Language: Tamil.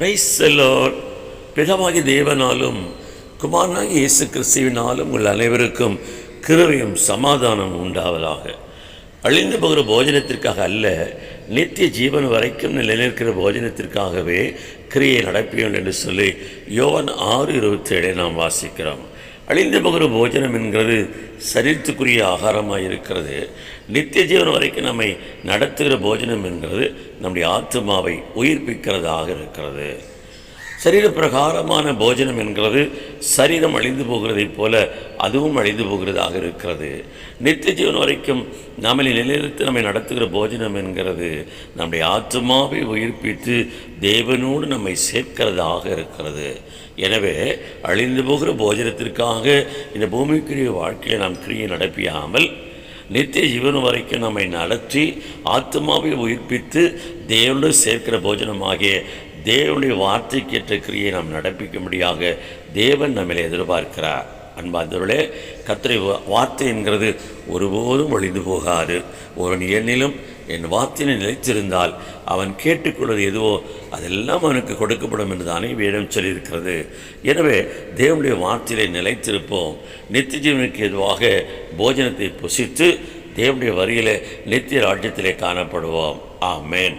பிரைஸ் எல்லோர் பிதாவாகி தேவனாலும் குமாரனாகி இயேசு கிறிஸ்துவினாலும் உங்கள் அனைவருக்கும் கிருவையும் சமாதானம் உண்டாவதாக. அழிந்து போகிற போஜனத்திற்காக அல்ல நித்திய ஜீவன் வரைக்கும் நிலைநிற்கிற போஜனத்திற்காகவே கிரியை நடப்பியோம் என்று சொல்லி யோவான் ஆறு இருபத்தேழை நாம் வாசிக்கிறோம். அழிந்து போகிற போஜனம் என்கிறது சரீரத்துக்குரிய ஆகாரமாக இருக்கிறது நித்திய ஜீவன் வரைக்கும் நம்மை நடத்துகிற போஜனம் என்கிறது நம்முடைய ஆத்மாவை உயிர்ப்பிக்கிறதாக இருக்கிறது. சரீர பிரகாரமான போஜனம் என்கிறது சரீரம் அழிந்து போகிறதைப் போல அதுவும் அழிந்து போகிறதாக இருக்கிறது. நித்திய ஜீவன் வரைக்கும் நம்மளை நிலைநிறுத்தி நம்மை நடத்துகிற போஜனம் என்கிறது. நம்முடைய ஆத்மாவை உயிர்ப்பித்து தேவனோடு நம்மை சேர்க்கிறதாக இருக்கிறது. எனவே அழிந்து போகிற போஜனத்திற்காக இந்த பூமிக்குரிய வாழ்க்கையை நாம் கிரியை நடப்பியாமல் நித்திய ஜீவன் வரைக்கும் நம்மை நடத்தி ஆத்மாவை உயிர்ப்பித்து தேவனோடு சேர்க்கிற போஜனமாகிய தேவனுடைய வார்த்தைக்கேற்ற கிரியை நாம் நடப்பிக்கும்படியாக தேவன் நம்மளை எதிர்பார்க்கிறார். அன்பாந்தவர்களே கத்திரை வார்த்தை என்கிறது ஒருபோதும் ஒழிந்து போகாது. ஒரு எண்ணிலும் என் வார்த்தையினை நிலைத்திருந்தால் அவன் கேட்டுக்கொள்வது எதுவோ அதெல்லாம் அவனுக்கு கொடுக்கப்படும் என்று தானே வேடம் சொல்லியிருக்கிறது. எனவே தேவனுடைய வார்த்தையிலே நிலைத்திருப்போம். நித்திய ஜீவனுக்கு எதுவாக போஜனத்தை புசித்து தேவனுடைய வரியிலே நித்திய ராஜ்யத்திலே காணப்படுவோம். ஆமேன்.